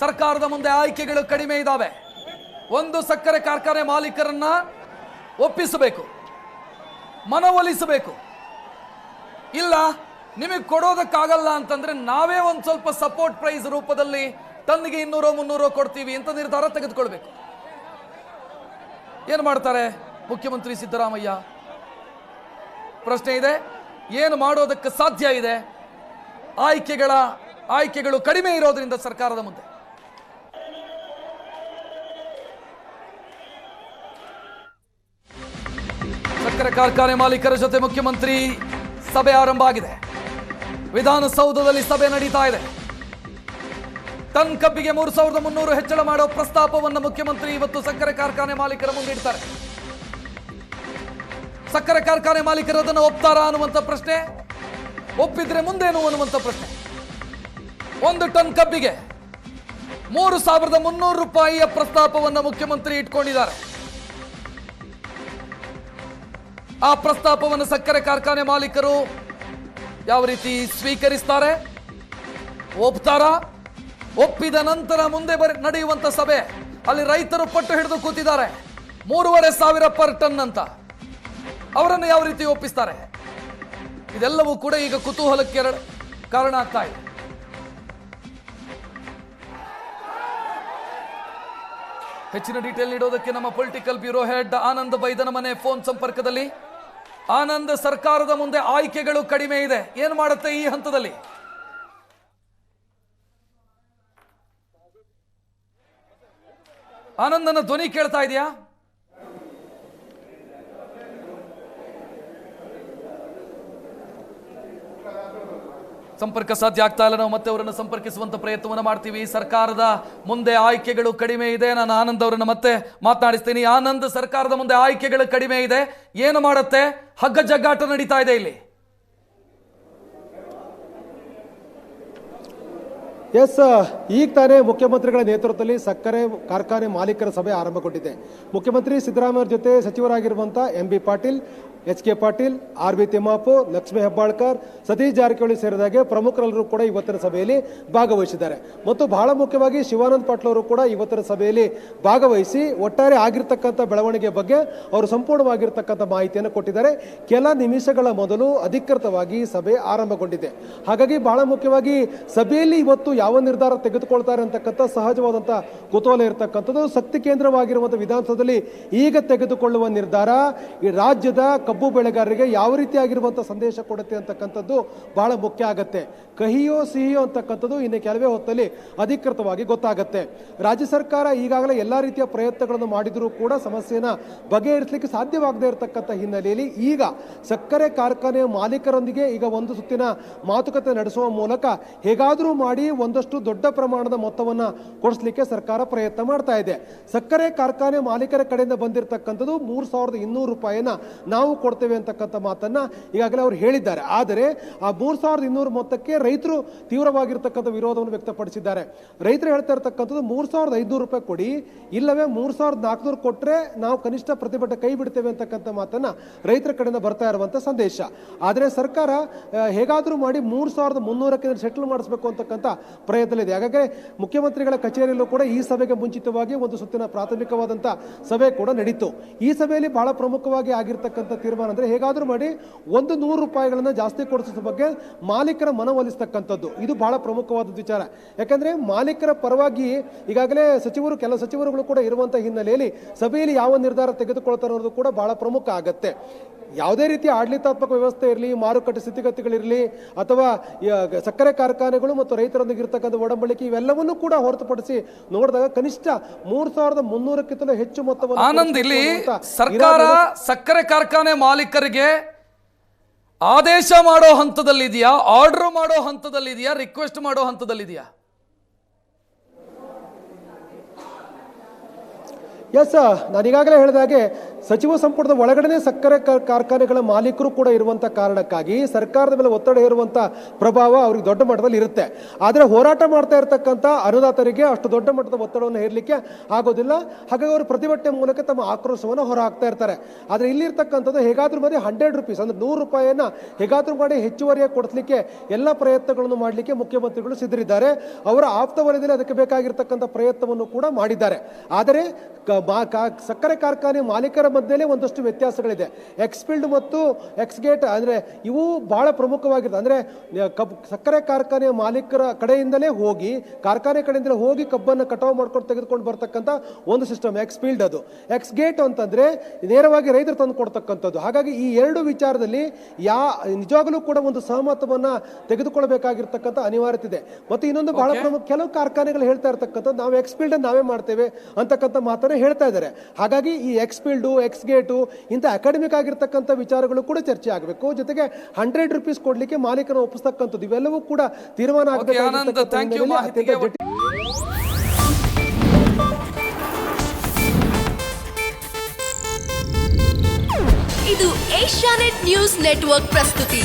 ಸರ್ಕಾರದ ಮುಂದೆ ಆಯ್ಕೆಗಳು ಕಡಿಮೆ ಇದ್ದಾವೆ ಒಂದು ಸಕ್ಕರೆ ಕಾರ್ಖಾನೆ ಮಾಲೀಕರನ್ನ ಒಪ್ಪಿಸಬೇಕು, ಮನವೊಲಿಸಬೇಕು. ಇಲ್ಲ, ನಿಮಗೆ ಕೊಡೋದಕ್ಕಾಗಲ್ಲ ಅಂತಂದ್ರೆ ನಾವೇ ಒಂದು ಸ್ವಲ್ಪ ಸಪೋರ್ಟ್ ಪ್ರೈಸ್ ರೂಪದಲ್ಲಿ ತನ್ನಿಗೆ ಇನ್ನೂರೋ ಮುನ್ನೂರೋ ಕೊಡ್ತೀವಿ ಅಂತ ನಿರ್ಧಾರ ತೆಗೆದುಕೊಳ್ಬೇಕು. ಏನು ಮಾಡ್ತಾರೆ ಮುಖ್ಯಮಂತ್ರಿ ಸಿದ್ದರಾಮಯ್ಯ? ಪ್ರಶ್ನೆ ಇದೆ, ಏನು ಮಾಡೋದಕ್ಕೆ ಸಾಧ್ಯ ಇದೆ? ಆಯ್ಕೆಗಳ, ಆಯ್ಕೆಗಳು ಕಡಿಮೆ ಇರೋದರಿಂದ ಸರ್ಕಾರದ ಮುಂದೆ. ಸಕ್ಕರೆ ಕಾರ್ಖಾನೆ ಮಾಲೀಕರ ಜೊತೆ ಮುಖ್ಯಮಂತ್ರಿ ಸಭೆ ಆರಂಭ ಆಗಿದೆ. ವಿಧಾನಸೌಧದಲ್ಲಿ ಸಭೆ ನಡೀತಾ ಇದೆ. ಟನ್ ಕಬ್ಬಿಗೆ ಮೂರು ಸಾವಿರದ ಮುನ್ನೂರು ಹೆಚ್ಚಳ ಮಾಡೋ ಪ್ರಸ್ತಾಪವನ್ನು ಮುಖ್ಯಮಂತ್ರಿ ಇವತ್ತು ಸಕ್ಕರೆ ಕಾರ್ಖಾನೆ ಮಾಲೀಕರ ಮುಂದಿಡ್ತಾರೆ ಸಕ್ಕರೆ ಕಾರ್ಖಾನೆ ಮಾಲೀಕರು ಅದನ್ನು ಒಪ್ತಾರಾ ಅನ್ನುವಂಥ ಪ್ರಶ್ನೆ, ಒಪ್ಪಿದ್ರೆ ಮುಂದೇನು ಅನ್ನುವಂಥ ಪ್ರಶ್ನೆ. ಒಂದು ಟನ್ ಕಬ್ಬಿಗೆ ಮೂರು ಸಾವಿರದ ಮುನ್ನೂರು ರೂಪಾಯಿಯ ಪ್ರಸ್ತಾಪವನ್ನು ಮುಖ್ಯಮಂತ್ರಿ ಇಟ್ಕೊಂಡಿದ್ದಾರೆ. ಆ ಪ್ರಸ್ತಾಪವನ್ನು ಸಕ್ಕರೆ ಕಾರ್ಖಾನೆ ಮಾಲೀಕರು ಯಾವ ರೀತಿ ಸ್ವೀಕರಿಸ್ತಾರೆ? ಒಪ್ತಾರ? ಒಪ್ಪಿದ ನಂತರ ಮುಂದೆ ಬರ, ನಡೆಯುವಂತ ಸಭೆ. ಅಲ್ಲಿ ರೈತರು ಪಟ್ಟು ಹಿಡಿದು ಕೂತಿದ್ದಾರೆ. ಮೂರುವರೆ ಸಾವಿರ ಪರ್ ಟನ್ ಅಂತ. ಅವರನ್ನು ಯಾವ ರೀತಿ ಒಪ್ಪಿಸ್ತಾರೆ? ಇದೆಲ್ಲವೂ ಕೂಡ ಈಗ ಕುತೂಹಲಕ್ಕೆ ಕಾರಣ ಆಗ್ತಾ ಇದೆ. ಹೆಚ್ಚಿನ ಡೀಟೇಲ್ ನೀಡೋದಕ್ಕೆ ನಮ್ಮ ಪೊಲಿಟಿಕಲ್ ಬ್ಯೂರೋ ಹೆಡ್ ಆನಂದ್ ಬೈದನ ಮನೆ ಫೋನ್ ಸಂಪರ್ಕದಲ್ಲಿ. ಆನಂದ್ ಸರ್ಕಾರದ ಮುಂದೆ ಆಯ್ಕೆಗಳು ಕಡಿಮೆ ಇದೆ. ಏನು ಮಾಡುತ್ತೆ ಈ ಹಂತದಲ್ಲಿ? ಆನಂದನ ಧ್ವನಿ ಕೇಳ್ತಾ ಇದೆಯಾ? ಸಂಪರ್ಕ ಸಾಧ್ಯ ಆಗ್ತಾ ಇಲ್ಲ. ನಾವು ಮತ್ತೆ ಅವರನ್ನು ಸಂಪರ್ಕಿಸುವಂತ ಪ್ರಯತ್ನವನ್ನು ಮಾಡ್ತೀವಿ. ಸರ್ಕಾರದ ಮುಂದೆ ಆಯ್ಕೆಗಳು ಕಡಿಮೆ ಇದೆ. ನಾನು ಆನಂದ್ ಅವರನ್ನು ಮತ್ತೆ ಮಾತನಾಡಿಸ್ತೀನಿ. ಆನಂದ್, ಸರ್ಕಾರದ ಮುಂದೆ ಆಯ್ಕೆಗಳು ಕಡಿಮೆ ಇದೆ. ಏನು ಮಾಡುತ್ತೆ? ಹಗ್ಗ ಜಗ್ಗಾಟ ನಡೀತಾ ಇದೆ ಇಲ್ಲಿ. ಎಸ್ ಈಗ ತಾನೇ ಮುಖ್ಯಮಂತ್ರಿಗಳ ನೇತೃತ್ವದಲ್ಲಿ ಸಕ್ಕರೆ ಕಾರ್ಖಾನೆ ಮಾಲೀಕರ ಸಭೆ ಆರಂಭಗೊಂಡಿದೆ. ಮುಖ್ಯಮಂತ್ರಿ ಸಿದ್ದರಾಮಯ್ಯ ಜೊತೆ ಸಚಿವರಾಗಿರುವಂಥ M B Patil H K Patil, R B Timmapur, Lakshmi Hebbalkar, Satish Jarkiholi ಸೇರಿದಾಗೆ ಪ್ರಮುಖರೆಲ್ಲರೂ ಕೂಡ ಇವತ್ತಿನ ಸಭೆಯಲ್ಲಿ ಭಾಗವಹಿಸಿದ್ದಾರೆ. ಮತ್ತು ಬಹಳ ಮುಖ್ಯವಾಗಿ ಶಿವಾನಂದ ಪಾಟೀಲ್ ಅವರು ಕೂಡ ಇವತ್ತಿನ ಸಭೆಯಲ್ಲಿ ಭಾಗವಹಿಸಿ ಒಟ್ಟಾರೆ ಆಗಿರ್ತಕ್ಕಂಥ ಬೆಳವಣಿಗೆ ಬಗ್ಗೆ ಅವರು ಸಂಪೂರ್ಣವಾಗಿರ್ತಕ್ಕಂಥ ಮಾಹಿತಿಯನ್ನು ಕೊಟ್ಟಿದ್ದಾರೆ. ಕೆಲ ನಿಮಿಷಗಳ ಮೊದಲು ಅಧಿಕೃತವಾಗಿ ಸಭೆ ಆರಂಭಗೊಂಡಿದೆ. ಹಾಗಾಗಿ ಬಹಳ ಮುಖ್ಯವಾಗಿ ಸಭೆಯಲ್ಲಿ ಇವತ್ತು ಯಾವ ನಿರ್ಧಾರ ತೆಗೆದುಕೊಳ್ತಾರೆ ಅಂತಕ್ಕಂಥ ಸಹಜವಾದಂಥ ಕುತೂಹಲ ಇರತಕ್ಕಂಥದ್ದು. ಶಕ್ತಿ ಕೇಂದ್ರವಾಗಿರುವಂಥ ವಿಧಾನಸೌಧದಲ್ಲಿ ಈಗ ತೆಗೆದುಕೊಳ್ಳುವ ನಿರ್ಧಾರ ಈ ರಾಜ್ಯದ ಕಬ್ಬು ಬೆಳೆಗಾರರಿಗೆ ಯಾವ ರೀತಿಯಾಗಿರುವಂಥ ಸಂದೇಶ ಕೊಡುತ್ತೆ ಅಂತಕ್ಕಂಥದ್ದು ಬಹಳ ಮುಖ್ಯ ಆಗುತ್ತೆ. ಕಹಿಯೋ ಸಿಹಿಯೋ ಅಂತಕ್ಕಂಥದ್ದು ಇನ್ನು ಕೆಲವೇ ಹೊತ್ತಲ್ಲಿ ಅಧಿಕೃತವಾಗಿ ಗೊತ್ತಾಗುತ್ತೆ. ರಾಜ್ಯ ಸರ್ಕಾರ ಈಗಾಗಲೇ ಎಲ್ಲ ರೀತಿಯ ಪ್ರಯತ್ನಗಳನ್ನು ಮಾಡಿದರೂ ಕೂಡ ಸಮಸ್ಯೆನ ಬಗೆಹರಿಸಲಿಕ್ಕೆ ಸಾಧ್ಯವಾಗದೇ ಇರತಕ್ಕಂಥ ಹಿನ್ನೆಲೆಯಲ್ಲಿ ಈಗ ಸಕ್ಕರೆ ಕಾರ್ಖಾನೆಯ ಮಾಲೀಕರೊಂದಿಗೆ ಈಗ ಒಂದು ಸುತ್ತಿನ ಮಾತುಕತೆ ನಡೆಸುವ ಮೂಲಕ ಹೇಗಾದರೂ ಮಾಡಿ ಒಂದಷ್ಟು ದೊಡ್ಡ ಪ್ರಮಾಣದ ಮೊತ್ತವನ್ನು ಕೊಡಿಸಲಿಕ್ಕೆ ಸರ್ಕಾರ ಪ್ರಯತ್ನ ಮಾಡ್ತಾ ಇದೆ. ಸಕ್ಕರೆ ಕಾರ್ಖಾನೆ ಮಾಲೀಕರ ಕಡೆಯಿಂದ ಬಂದಿರತಕ್ಕಂಥದ್ದು ಮೂರು ಸಾವಿರದ ಇನ್ನೂರು ರೂಪಾಯಿನ ನಾವು ಕೊಡ್ತೇವೆ ಅಂತಕ್ಕಂಥ ಮಾತನ್ನ ಈಗಾಗಲೇ ಅವರು ಹೇಳಿದ್ದಾರೆ. ಆದರೆ ಆ ಮೂರು ಸಾವಿರದ ಇನ್ನೂರು ಮೊತ್ತಕ್ಕೆ ರೈತರು ತೀವ್ರವಾಗಿರ್ತಕ್ಕಂಥ ವಿರೋಧವನ್ನು ವ್ಯಕ್ತಪಡಿಸಿದ್ದಾರೆ. ರೈತರು ಹೇಳ್ತಾ ಇರ್ತಕ್ಕಂಥದ್ದು ಮೂರು ಸಾವಿರದ ಐದುನೂರು ರೂಪಾಯಿ ಕೊಡಿ, ಇಲ್ಲವೇ ಮೂರು ಸಾವಿರದ ನಾಲ್ಕುನೂರು ಕೊಟ್ಟರೆ ನಾವು ಕನಿಷ್ಠ ಪ್ರತಿಭಟನೆ ಕೈ ಬಿಡ್ತೇವೆ ಅಂತಕ್ಕಂಥ ಮಾತನ್ನ ರೈತರ ಕಡೆಯಿಂದ ಬರ್ತಾ ಇರುವಂಥ ಸಂದೇಶ. ಆದರೆ ಸರ್ಕಾರ ಹೇಗಾದರೂ ಮಾಡಿ ಮೂರು ಸಾವಿರದ ಮುನ್ನೂರಕ್ಕೆ ಸೆಟ್ಲ್ ಮಾಡಿಸಬೇಕು ಅಂತಕ್ಕಂಥ ಪ್ರಯತ್ನದಲ್ಲಿದೆ. ಹಾಗಾಗಿ ಮುಖ್ಯಮಂತ್ರಿಗಳ ಕಚೇರಿಯಲ್ಲೂ ಕೂಡ ಈ ಸಭೆಗೆ ಮುಂಚಿತವಾಗಿ ಒಂದು ಸುತ್ತಿನ ಪ್ರಾಥಮಿಕವಾದಂಥ ಸಭೆ ಕೂಡ ನಡೀತು. ಈ ಸಭೆಯಲ್ಲಿ ಬಹಳ ಪ್ರಮುಖವಾಗಿ ಆಗಿರ್ತಕ್ಕಂಥ ತೀರ್ಮಾನ ಅಂದರೆ ಹೇಗಾದರೂ ಮಾಡಿ ಒಂದು ನೂರು ರೂಪಾಯಿಗಳನ್ನು ಜಾಸ್ತಿ ಕೊಡಿಸೋ ಬಗ್ಗೆ ಮಾಲೀಕರ ಮನವೊಲಿಸ್ತಕ್ಕಂಥದ್ದು. ಇದು ಬಹಳ ಪ್ರಮುಖವಾದ ವಿಚಾರ. ಯಾಕಂದರೆ ಮಾಲೀಕರ ಪರವಾಗಿ ಈಗಾಗಲೇ ಸಚಿವರು, ಕೆಲ ಸಚಿವರುಗಳು ಕೂಡ ಇರುವಂಥ ಹಿನ್ನೆಲೆಯಲ್ಲಿ ಸಭೆಯಲ್ಲಿ ಯಾವ ನಿರ್ಧಾರ ತೆಗೆದುಕೊಳ್ತಾರೆ ಅನ್ನೋದು ಕೂಡ ಬಹಳ ಪ್ರಮುಖ ಆಗತ್ತೆ. ಯಾವುದೇ ರೀತಿಯ ಆಡಳಿತಾತ್ಮಕ ವ್ಯವಸ್ಥೆ ಇರಲಿ ಮಾರುಕಟ್ಟೆ ಸ್ಥಿತಿಗತಿಗಳಿರಲಿ ಅಥವಾ ಸಕ್ಕರೆ ಕಾರ್ಖಾನೆಗಳು ಮತ್ತು ರೈತರೊಂದಿಗೆ ಇರತಕ್ಕಂಥ ಒಡಂಬಡಿಕೆ ಇವೆಲ್ಲವನ್ನೂ ಕೂಡ ಹೊರತುಪಡಿಸಿ ನೋಡಿದಾಗ ಕನಿಷ್ಠ ಮೂರು ಸಾವಿರದ ಮುನ್ನೂರಕ್ಕಿಂತಲೂ ಹೆಚ್ಚು ಮೊತ್ತವನ್ನು ಆನಂದ್ ಇಲ್ಲಿ ಸರ್ಕಾರ ಸಕ್ಕರೆ ಕಾರ್ಖಾನೆ ಮಾಲೀಕರಿಗೆ ಆದೇಶ ಮಾಡೋ ಹಂತದಲ್ಲಿದೆಯಾ ಆರ್ಡರ್ ಮಾಡೋ ಹಂತದಲ್ಲಿದೆಯಾ ರಿಕ್ವೆಸ್ಟ್ ಮಾಡೋ ಹಂತದಲ್ಲಿದೆಯಾ? ಎಸ್ ನಾನು ಈಗಾಗಲೇ ಹೇಳಿದ ಹಾಗೆ ಸಚಿವ ಸಂಪುಟದ ಒಳಗಡೆ ಸಕ್ಕರೆ ಕಾರ್ಖಾನೆಗಳ ಮಾಲೀಕರು ಕೂಡ ಇರುವಂತ ಕಾರಣಕ್ಕಾಗಿ ಸರ್ಕಾರದ ಮೇಲೆ ಒತ್ತಡ ಇರುವಂತ ಪ್ರಭಾವ ಅವ್ರಿಗೆ ದೊಡ್ಡ ಮಟ್ಟದಲ್ಲಿ ಇರುತ್ತೆ. ಆದರೆ ಹೋರಾಟ ಮಾಡ್ತಾ ಇರತಕ್ಕಂಥ ಅನುದಾತರಿಗೆ ಅಷ್ಟು ದೊಡ್ಡ ಮಟ್ಟದ ಒತ್ತಡವನ್ನು ಹೇರಲಿಕ್ಕೆ ಆಗೋದಿಲ್ಲ. ಹಾಗಾಗಿ ಅವರು ಪ್ರತಿಭಟನೆ ಮೂಲಕ ತಮ್ಮ ಆಕ್ರೋಶವನ್ನು ಹೊರ ಹಾಕ್ತಾ ಇರ್ತಾರೆ. ಆದರೆ ಇಲ್ಲಿರ್ತಕ್ಕಂಥದ್ದು ಹೇಗಾದ್ರೂ ಮಾಡಿ ಹಂಡ್ರೆಡ್ ರುಪೀಸ್ ಅಂದ್ರೆ ನೂರು ರೂಪಾಯಿಯನ್ನು ಹೇಗಾದ್ರೂ ಮಾಡಿ ಹೆಚ್ಚುವರಿಯಾಗಿ ಕೊಡಿಸ್ಲಿಕ್ಕೆ ಎಲ್ಲ ಪ್ರಯತ್ನಗಳನ್ನು ಮಾಡಲಿಕ್ಕೆ ಮುಖ್ಯಮಂತ್ರಿಗಳು ಸಿದ್ಧರಿದ್ದಾರೆ. ಅವರ ಆಪ್ತ ವಲಯದಲ್ಲಿ ಅದಕ್ಕೆ ಬೇಕಾಗಿರ್ತಕ್ಕಂಥ ಪ್ರಯತ್ನವನ್ನು ಕೂಡ ಮಾಡಿದ್ದಾರೆ. ಆದರೆ ಸಕ್ಕರೆ ಕಾರ್ಖಾನೆ ಮಾಲೀಕರ ಮಧ್ಯೆನೇ ಒಂದಷ್ಟು ವ್ಯತ್ಯಾಸಗಳಿದೆ. ಎಕ್ಸ್ಫೀಲ್ಡ್ ಮತ್ತು ಎಕ್ಸ್ಗೇಟ್ ಅಂದರೆ ಇವು ಭಾಳ ಪ್ರಮುಖವಾಗಿರ್ತದೆ ಅಂದರೆ ಕಬ್ ಸಕ್ಕರೆ ಕಾರ್ಖಾನೆಯ ಮಾಲೀಕರ ಕಡೆಯಿಂದಲೇ ಹೋಗಿ ಕಾರ್ಖಾನೆ ಕಡೆಯಿಂದಲೇ ಹೋಗಿ ಕಬ್ಬನ್ನು ಕಟಾವು ಮಾಡ್ಕೊಂಡು ತೆಗೆದುಕೊಂಡು ಬರ್ತಕ್ಕಂಥ ಒಂದು ಸಿಸ್ಟಮ್ ಎಕ್ಸ್ಫೀಲ್ಡ್ ಅದು. ಎಕ್ಸ್ಗೇಟ್ ಅಂತಂದರೆ ನೇರವಾಗಿ ರೈತರು ತಂದು ಕೊಡ್ತಕ್ಕಂಥದ್ದು. ಹಾಗಾಗಿ ಈ ಎರಡು ವಿಚಾರದಲ್ಲಿ ಯಾ ನಿಜವಾಗಲೂ ಕೂಡ ಒಂದು ಸಹಮತವನ್ನು ತೆಗೆದುಕೊಳ್ಬೇಕಾಗಿರ್ತಕ್ಕಂಥ ಅನಿವಾರ್ಯತೆ ಇದೆ. ಮತ್ತು ಇನ್ನೊಂದು ಬಹಳ ಪ್ರಮುಖ ಕೆಲವು ಕಾರ್ಖಾನೆಗಳು ಹೇಳ್ತಾ ಇರ್ತಕ್ಕಂಥದ್ದು ನಾವು ಎಕ್ಸ್ಫೀಲ್ಡ್ ನಾವೇ ಮಾಡ್ತೇವೆ ಅಂತಕ್ಕಂಥ ಮಾತನ್ನು ಹೇಳ್ತಾ ಇದ್ದಾರೆ. ಹಾಗಾಗಿ ಈ ಎಕ್ಸ್ಫೀಲ್ಡು ಎಕ್ಸ್ಗೇಟು ಇಂಥ ಅಕಾಡೆಮಿಕ್ ಆಗಿರ್ತಕ್ಕಂಥ ವಿಚಾರಗಳು ಕೂಡ ಚರ್ಚೆ ಆಗಬೇಕು ಜೊತೆಗೆ ಹಂಡ್ರೆಡ್ ರುಪೀಸ್ ಕೊಡಲಿಕ್ಕೆ ಮಾಲೀಕನ ಒಪ್ಪಿಸ್ತಕ್ಕಂಥದ್ದು ಇವೆಲ್ಲವೂ ಕೂಡ ತೀರ್ಮಾನ ಆಗಬೇಕು. ಇದು ಏಷ್ಯಾನೆಟ್ ನ್ಯೂಸ್ ನೆಟ್ವರ್ಕ್ ಪ್ರಸ್ತುತಿ